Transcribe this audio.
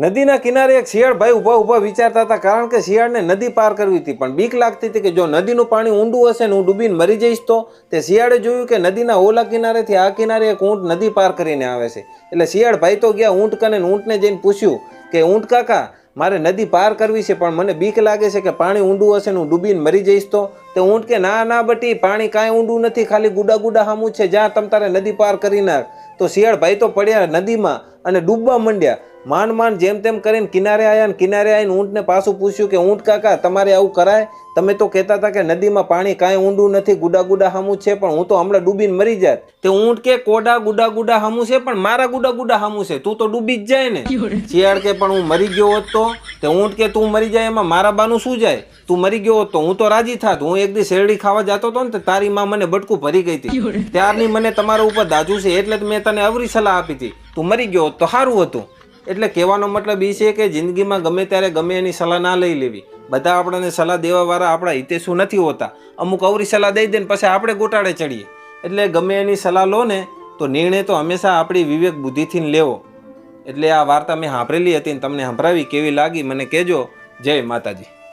નદીના કિનારે એક શિયાળ ભાઈ ઊભા ઊભા વિચારતા હતા, કારણ કે શિયાળને નદી પાર કરવી હતી. પણ બીક લાગતી હતી કે જો નદીનું પાણી ઊંડું હશે ને હું ડૂબીને મરી જઈશ તો? તે શિયાળે જોયું કે નદીના ઓલા કિનારેથી આ કિનારે એક ઊંટ નદી પાર કરીને આવે છે. એટલે શિયાળ ભાઈ તો ગયા ઊંટ કને ઊંટને જઈને પૂછ્યું કે, ઊંટ કાકા, મારે નદી પાર કરવી છે, પણ મને બીક લાગે છે કે પાણી ઊંડું હશે ને હું ડૂબીને મરી જઈશ તો? તે ઊંટ કે, ના ના બટી, પાણી કાંઈ ઊંડું નથી, ખાલી ગુડા ગુડા હામું છે, જ્યાં તમ તારે નદી પાર કરી નાખ. તો શિયાળ ભાઈ તો પડ્યા નદીમાં અને ડૂબવા માંડ્યા. માંડ માંડ જેમ તેમ કરીને કિનારે આવ્યા ને કિનારે આવીને ઊંટને પાછું પૂછ્યું કે ઊંટ કાકા તમારે આવું કરાય? તમે તો કહેતા હતા કે નદીમાં પાણી કાંઈ ઊંડું નથી ગુડા ગુડા હામું છે પણ હું તો હમણાં ડૂબીને મરી જાત. તે ઊંટ કે કોડા ગુડા ગુડા હામું છે પણ મારા ગુડા ગુડા હામું છે તું તો ડૂબી જ જાય ને. શિયાળ કે પણ હું મરી ગયો હોત તો? તે ઊંટ કે તું મરી જાય એમાં મારા બાનું શું જાય? તું મરી ગયો હોત તો હું તો રાજી થાત. હું એક દી શેરડી ખાવા જતો હતો ને તારી માં મને બટકું ભરી ગઈ હતી. ત્યારની મને તમારા ઉપર દાજુ છે એટલે જ મેં તને અવરી સલાહ આપી હતી. તું મરી ગયો હોત તો સારું હતું. એટલે કહેવાનો મતલબ એ છે કે જિંદગીમાં ગમે ત્યારે ગમે એની સલાહ ના લઈ લેવી. બધા આપણને સલાહ દેવાવાળા આપણા હિતેશું નથી હોતા. અમુક અવરી સલાહ દઈ દે ને પછી આપણે ગોટાળે ચડીએ. એટલે ગમે એની સલાહ લો ને, તો નિર્ણય તો હંમેશા આપણી વિવેક બુદ્ધિથી લેવો. એટલે આ વાર્તા મેં સાંભળેલી હતી ને તમને સંભળાવી કેવી લાગી, મને કહેજો. જય માતાજી.